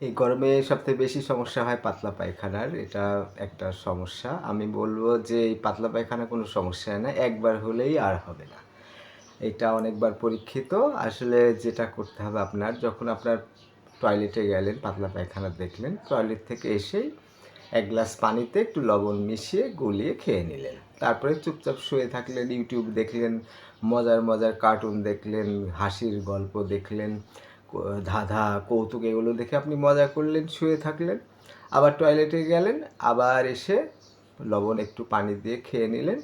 এই গরমে সবথেকে বেশি সমস্যা হয় পাতলা পায়খানার, এটা একটা সমস্যা। আমি বলব যে এই পাতলা পায়খানা কোনো সমস্যা না, একবার হলেই আর হবে না। এটা অনেকবার পরীক্ষিত। আসলে যেটা করতে হবে আপনার, যখন আপনার টয়লেটে গেলেন, পাতলা পায়খানা দেখলেন, টয়লেট থেকে এসেই এক গ্লাস পানিতে একটু লবণ মিশিয়ে গলিয়ে খেয়ে নিলেন। তারপরে চুপচাপ শুয়ে থাকলেন, ইউটিউব দেখলেন, মজার মজার কার্টুন দেখলেন, হাসির গল্প দেখলেন ধাঁধা, কৌতুক এগুলো দেখে আপনি মজা করলেন, শুয়ে থাকলেন। আবার টয়লেটে গেলেন, আবার এসে লবণ একটু পানি দিয়ে খেয়ে নিলেন,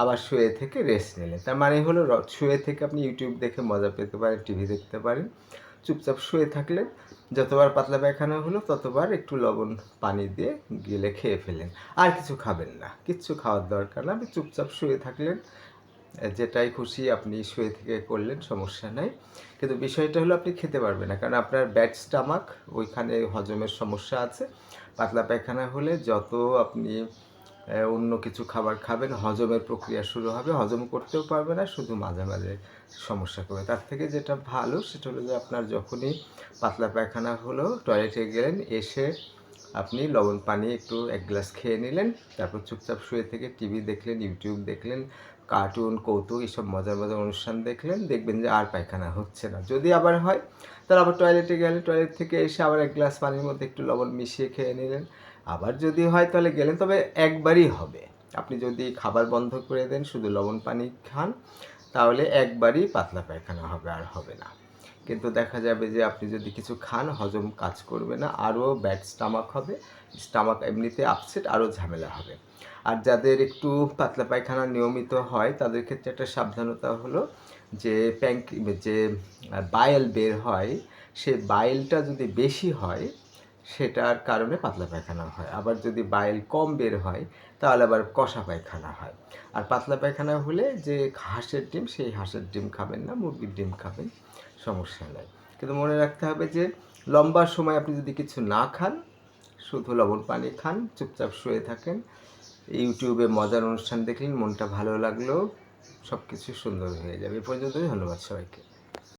আবার শুয়ে থেকে রেস্ট নিলেন। তার মানে হলো শুয়ে থেকে আপনি ইউটিউব দেখে মজা পেতে পারেন টিভি দেখতে পারেন। চুপচাপ শুয়ে থাকলেন, যতবার পাতলা পায়খানা হলো ততবার একটু লবণ পানি দিয়ে গেলে খেয়ে ফেলেন আর কিছু খাবেন না, কিচ্ছু খাওয়ার দরকার না, আপনি চুপচাপ শুয়ে থাকলেন যেটাই খুশি আপনি শুয়ে থেকে করলেন, সমস্যা নাই। কিন্তু বিষয়টা হলো আপনি খেতে পারবেন না, কারণ আপনার ব্যাড স্টামাক, ওইখানে হজমের সমস্যা আছে। পাতলা পায়খানা হলে যত আপনি অন্য কিছু খাবার খাবেন, হজমের প্রক্রিয়া শুরু হবে। হজম করতেও পারবে না, শুধু মাঝে মাঝে সমস্যা করবে। তার থেকে যেটা ভালো, সেটা হলো যে আপনার যখনই পাতলা পায়খানা হলো, টয়লেটে গেলেন, এসে আপনি লবণ পানি একটু এক গ্লাস খেয়ে নিলেন। তারপর চুপচাপ শুয়ে থেকে টিভি দেখলেন, ইউটিউব দেখলেন কার্টুন কৌতুক এইসব মজার মজার অনুষ্ঠান দেখলেন দেখবেন যে আর পায়খানা হচ্ছে না। যদি আবার হয়, তাহলে আবার টয়লেটে গেলেন টয়লেট থেকে এসে আবার এক গ্লাস পানির মধ্যে একটু লবণ মিশিয়ে খেয়ে নিলেন। আবার যদি হয়, তাহলে গেলেন, তবে একবারই হবে। আপনি যদি খাবার বন্ধ করে দেন, শুধু লবণ পানি খান, তাহলে একবারই পাতলা পায়খানা হবে, আর হবে না। কিন্তু দেখা যাবে যে আপনি যদি কিছু খান, হজম কাজ করবে না, আরও ব্যাড স্টামাক হবে। স্টামাক এমনিতে আপসেট আরও ঝামেলা হবে। আর যাদের একটু পাতলা পায়খানা নিয়মিত হয়, তাদের ক্ষেত্রে একটা সাবধানতা হলো যে প্যাঙ্ক যে বাইল বের হয়, সে বাইলটা যদি বেশি হয়, সেটার কারণে পাতলা পায়খানা হয়। আবার যদি বাইল কম বের হয়, তাহলে আবার কষা পায়খানা হয়। আর পাতলা পায়খানা হলে যে হাঁসের ডিম, সেই হাঁসের ডিম খাবেন না, মুরগির ডিম খাবেন, সমস্যা নেই। কিন্তু মনে রাখতে হবে যে লম্বা সময় আপনি যদি কিছু না খান, শুধু লবণ পানি খান, চুপচাপ শুয়ে থাকেন ইউটিউবে মজার অনুষ্ঠান দেখলেন, মনটা ভালো লাগল সব কিছু সুন্দর হয়ে যাবে। এ পর্যন্তই, ধন্যবাদ সবাইকে।